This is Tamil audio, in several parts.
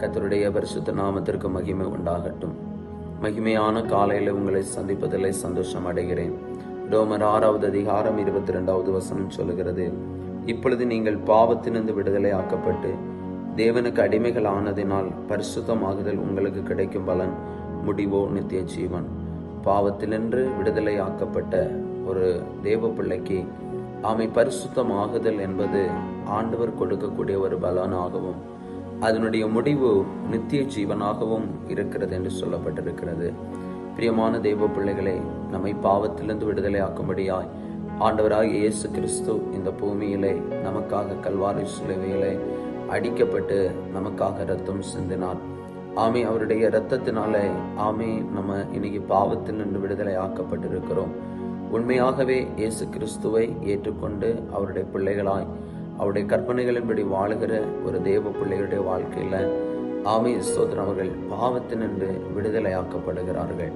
கத்தருடைய பரிசுத்த நாமத்திற்கு மகிமை உண்டாகட்டும். மகிமையான காலையில் உங்களை சந்திப்பதில் சந்தோஷம் அடைகிறேன். ரோமர் ஆறாவது அதிகாரம் இருபத்தி ரெண்டாவது வசனம் சொல்லுகிறது இப்பொழுது நீங்கள் பாவத்திலிருந்து விடுதலை ஆக்கப்பட்டு தேவனுக்கு அடிமைகள் ஆனதினால் பரிசுத்தமாகுதல் உங்களுக்கு கிடைக்கும் பலன் முடிவோ நித்திய ஜீவன். பாவத்தினின்று விடுதலை ஆக்கப்பட்ட ஒரு தேவ பிள்ளைக்கு ஆமை பரிசுத்தமாகுதல் என்பது ஆண்டவர் கொடுக்கக்கூடிய ஒரு பலனாகவும் அதனுடைய முடிவு நித்திய ஜீவனாகவும் இருக்கிறது என்று சொல்லப்பட்டிருக்கிறது. பிரியமான தெய்வ பிள்ளைகளை நம்மை பாவத்திலிருந்து விடுதலை ஆக்கும்படியாய் ஆண்டவராகிய இயேசு கிறிஸ்து இந்த பூமியிலே நமக்காக கல்வாரி சிலுவையிலே அடிக்கப்பட்டு நமக்காக ரத்தம் சிந்தினார். ஆமே அவருடைய இரத்தத்தினாலே ஆமே நம்ம இன்னைக்கு பாவத்தில் நின்று விடுதலை ஆக்கப்பட்டிருக்கிறோம். உண்மையாகவே இயேசு கிறிஸ்துவை ஏற்றுக்கொண்டு அவருடைய பிள்ளைகளாய் அவருடைய கற்பனைகளின்படி வாழுகிற ஒரு தேவ பிள்ளைகளுடைய வாழ்க்கையில் ஆமை சோதரன் அவர்கள் பாவத்தினின்று விடுதலையாக்கப்படுகிறார்கள்.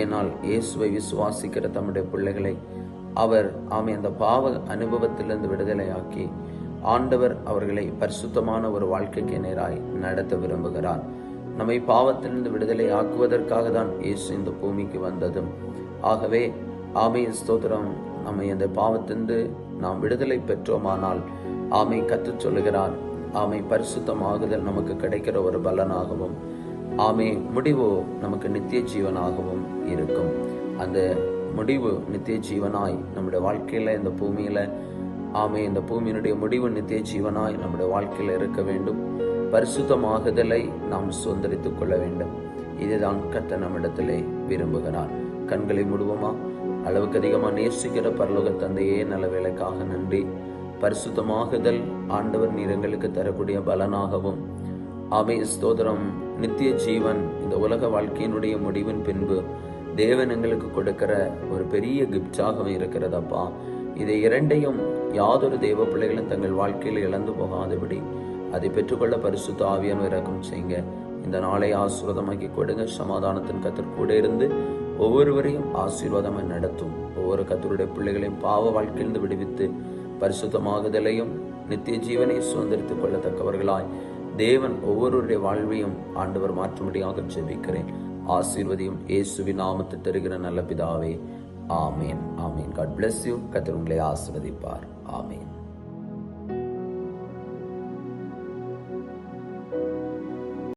ஏனால் இயேசுவை விசுவாசிக்கிற தம்முடைய பிள்ளைகளை அவர் ஆமை அந்த பாவ அனுபவத்திலிருந்து விடுதலையாக்கி ஆண்டவர் அவர்களை பரிசுத்தமான ஒரு வாழ்க்கைக்கு நேராய் நடத்த விரும்புகிறார். நம்மை பாவத்திலிருந்து விடுதலை ஆக்குவதற்காக தான் இயேசு இந்த பூமிக்கு வந்ததும். ஆகவே ஆமையின் ஸ்தோத்திரம் நம்மை அந்த பாவத்திலிருந்து நாம் விடுதலை பெற்றோமானால் ஆமை கற்றுச் சொல்கிறான் ஆமை பரிசுத்தமாகுதல் நமக்கு கிடைக்கிற ஒரு பலனாகவும் ஆமை முடிவு நமக்கு நித்திய ஜீவனாகவும் இருக்கும். அந்த முடிவு நித்திய ஜீவனாய் நம்முடைய வாழ்க்கையில் இந்த பூமியில் ஆமை இந்த பூமியினுடைய முடிவு நித்திய ஜீவனாய் நம்முடைய வாழ்க்கையில் இருக்க வேண்டும். பரிசுத்தமாகுதலை நாம் சுதந்திரித்துக் கொள்ள வேண்டும். இதுதான் கத்த நம்மிடத்திலே விரும்புகிறார். கண்களை முடுவோமா? அளவுக்கு அதிகமாக நேசிக்கிற பரலோக தந்தையே நல்ல வேலைக்காக நன்றி. பரிசுத்தமாகுதல் ஆண்டவர் நீரங்களுக்கு தரக்கூடிய பலனாகவும். ஆமை ஸ்தோதரம் நித்திய ஜீவன் இந்த உலக வாழ்க்கையினுடைய முடிவின் பின்பு தேவன் எங்களுக்கு கொடுக்கிற ஒரு பெரிய கிப்டாகவும் இருக்கிறதப்பா. இதை இரண்டையும் யாதொரு தெய்வ பிள்ளைகளும் தங்கள் வாழ்க்கையில் இழந்து போகாதபடி அதை பெற்றுக்கொள்ள பரிசுத்த ஆவியான இறக்கம் செய்யுங்க. இந்த நாளை ஆசிரதமாக்கி கொடுங்க. சமாதானத்தின் கத்திற்கூட கூட இருந்து ஒவ்வொருவரையும் ஆசீர்வாதமாக நடத்தும். ஒவ்வொரு கத்தருடைய பிள்ளைகளையும் பாவ வாழ்க்கையிலிருந்து விடுவித்து பரிசுத்தமாகுதலையும் நித்திய ஜீவனை சுதந்திரித்துக் கொள்ளத்தக்கவர்களாய் தேவன் ஒவ்வொருவருடைய வாழ்வையும் ஆண்டவர் மாற்றும்படியாக ஜெபிக்கிறேன். ஆசீர்வதியும் இயேசுவின் நாமத்தை தருகிற நல்ல பிதாவே. ஆமேன். ஆமேன். காட் பிளஸ் யூ கத்தர் உங்களை ஆசிர்வதிப்பார். ஆமேன்.